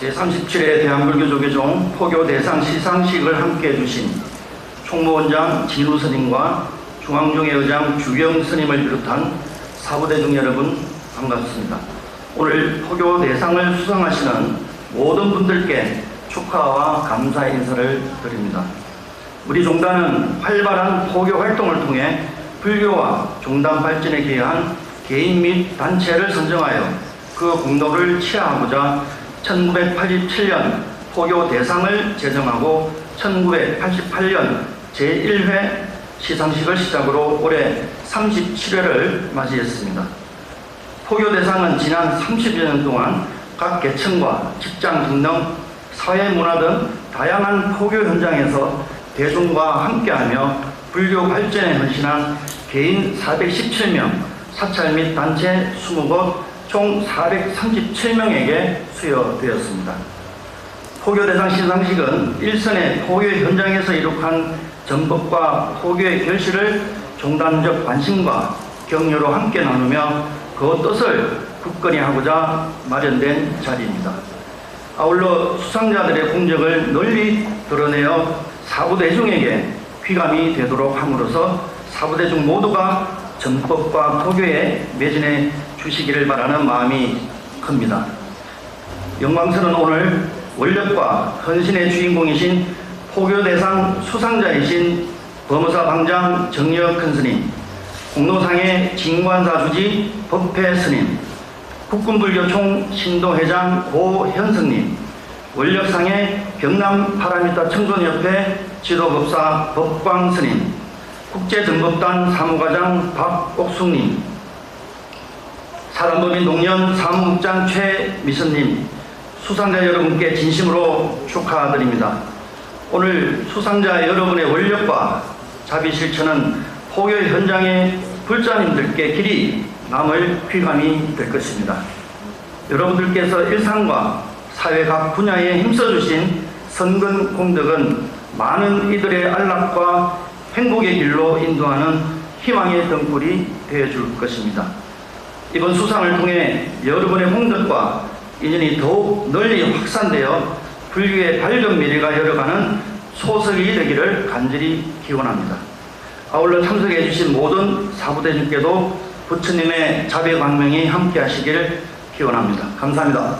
제37회 대한불교조계종 포교 대상 시상식을 함께 해주신 총무원장 진우 스님과 중앙종회 의장 주경 스님을 비롯한 사부대중 여러분 반갑습니다. 오늘 포교 대상을 수상하시는 모든 분들께 축하와 감사의 인사를 드립니다. 우리 종단은 활발한 포교 활동을 통해 불교와 종단 발전에 기여한 개인 및 단체를 선정하여 그 공로를 치하하고자 1987년 포교 대상을 제정하고 1988년 제1회 시상식을 시작으로 올해 37회를 맞이했습니다. 포교 대상은 지난 30여 년 동안 각 계층과 직장 등등 사회 문화 등 다양한 포교 현장에서 대중과 함께하며 불교 발전에 헌신한 개인 417명, 사찰 및 단체 20곳, 총 437명에게 수여되었습니다. 포교 대상 시상식은 일선의 포교 현장에서 이룩한 전법과 포교의 결실을 종단적 관심과 격려로 함께 나누며 그 뜻을 굳건히 하고자 마련된 자리입니다. 아울러 수상자들의 공적을 널리 드러내어 사부대중에게 귀감이 되도록 함으로써 사부대중 모두가 전법과 포교에 매진해 주시기를 바라는 마음이 큽니다. 영광스러운 오늘 원력과 헌신의 주인공이신 포교대상 수상자이신 범어사 방장 정력 큰 스님, 공로상의 진관사 주지 법회 스님, 국군불교총 신도회장 고현승님, 원력상의 경남 파라미타 청소년협회 지도법사 법광 스님, 국제정법단 사무과장 박옥숙님, 사단법인 농년 사무국장 최미선님, 수상자 여러분께 진심으로 축하드립니다. 오늘 수상자 여러분의 원력과 자비 실천은 포교 현장의 불자님들께 길이 남을 귀감이 될 것입니다. 여러분들께서 일상과 사회 각 분야에 힘써주신 선근 공덕은 많은 이들의 안락과 행복의 길로 인도하는 희망의 등불이 되어줄 것입니다. 이번 수상을 통해 여러분의 홍덕과 인연이 더욱 널리 확산되어 불교의 밝은 미래가 열어가는 소석이 되기를 간절히 기원합니다. 아울러 참석해 주신 모든 사부대님께도 부처님의 자비 광명이 함께 하시기를 기원합니다. 감사합니다.